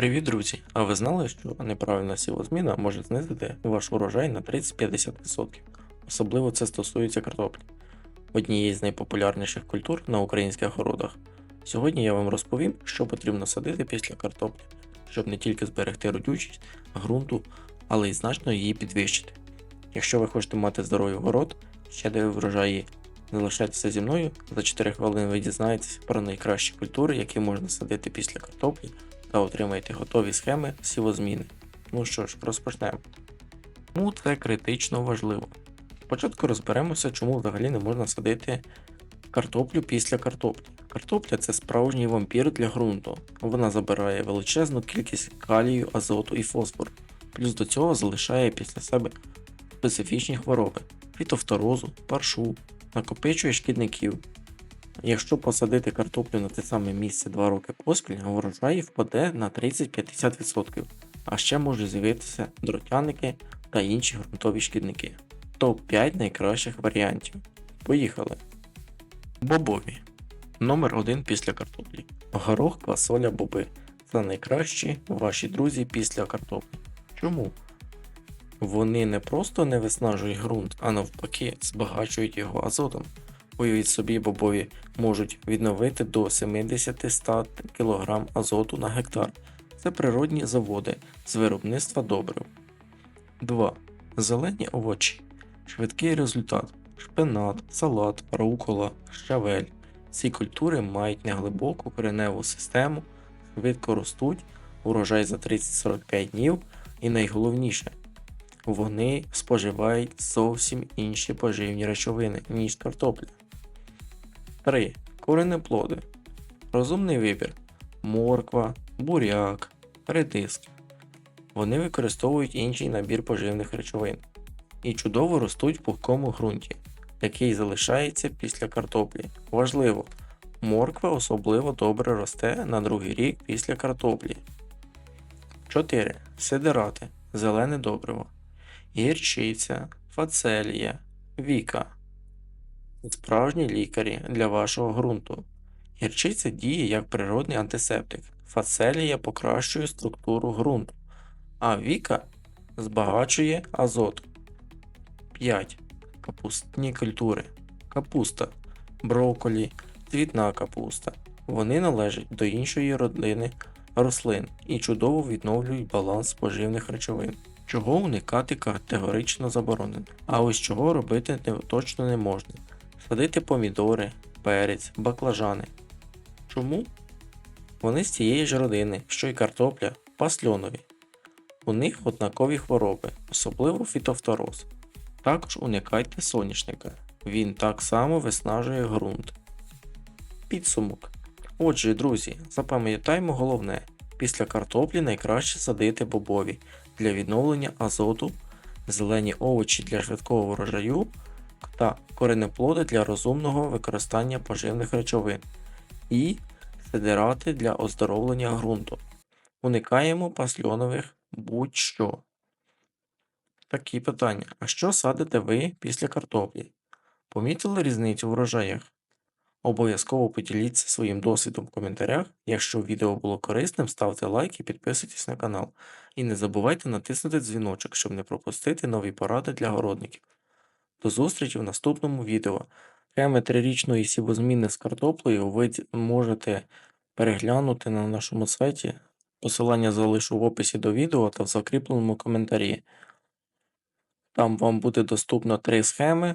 Привіт, друзі! А ви знали, що неправильна сівозміна може знизити ваш урожай на 30-50%? Особливо це стосується картоплі, однієї з найпопулярніших культур на українських городах. Сьогодні я вам розповім, що потрібно садити після картоплі, щоб не тільки зберегти родючість ґрунту, але й значно її підвищити. Якщо ви хочете мати здоровий город, ще де врожаї, залишайтеся зі мною, за 4 хвилини ви дізнаєтесь про найкращі культури, які можна садити після картоплі та отримаєте готові схеми сівозміни. Ну що ж, розпочнемо. Чому це критично важливо? Спочатку розберемося, чому взагалі не можна садити картоплю після картоплі. Картопля це справжній вампір для ґрунту. Вона забирає величезну кількість калію, азоту і фосфору, плюс до цього залишає після себе специфічні хвороби фітофторозу, паршу, накопичує шкідників, Якщо посадити картоплю на те саме місце 2 роки поспіль, врожай впаде на 30-50%, а ще можуть з'явитися дротяники та інші ґрунтові шкідники. Топ-5 найкращих варіантів. Поїхали. Бобові. Номер 1 після картоплі. Горох, квасоля, боби. Це найкращі ваші друзі після картоплі. Чому? Вони не просто не виснажують ґрунт, а навпаки збагачують його азотом. Уявіть собі, бобові можуть відновити до 70-100 кг азоту на гектар. Це природні заводи з виробництва добрив. 2. Зелені овочі. Швидкий результат. Шпинат, салат, рукола, щавель. Ці культури мають неглибоку кореневу систему, швидко ростуть, урожай за 30-45 днів і найголовніше, вони споживають зовсім інші поживні речовини, ніж картопля. 3. Коренеплоди. Розумний вибір. Морква, буряк, редиск. Вони використовують інший набір поживних речовин і чудово ростуть в пухкому ґрунті, який залишається після картоплі. Важливо, морква особливо добре росте на другий рік після картоплі. 4. Сидерати. Зелене добриво. Гірчиця, фацелія, віка. Справжні лікарі для вашого ґрунту. Гірчиця діє як природний антисептик, фацелія покращує структуру ґрунту, а віка збагачує азот. 5. Капустні культури. Капуста, брокколі, цвітна капуста. Вони належать до іншої родини рослин і чудово відновлюють баланс поживних речовин. Чого уникати категорично заборонено. А ось чого робити точно не можна. Садити помідори, перець, баклажани. Чому? Вони з цієї ж родини, що й картопля, пасльонові. У них однакові хвороби, особливо фітофтороз. Також уникайте соняшника. Він так само виснажує ґрунт. Підсумок. Отже, друзі, запам'ятаймо головне: після картоплі найкраще садити бобові для відновлення азоту, зелені овочі для швидкого врожаю та коренеплоди для розумного використання поживних речовин і сидерати для оздоровлення ґрунту. Уникаємо пасльонових будь-що. Такі питання. А що садите ви після картоплі? Помітили різницю в врожаях? Обов'язково поділіться своїм досвідом в коментарях. Якщо відео було корисним, ставте лайк і підписуйтесь на канал. І не забувайте натиснути дзвіночок, щоб не пропустити нові поради для городників. До зустрічі в наступному відео. Схеми трирічної сівозміни з картоплею ви можете переглянути на нашому сайті. Посилання залишу в описі до відео та в закріпленому коментарі. Там вам буде доступно три схеми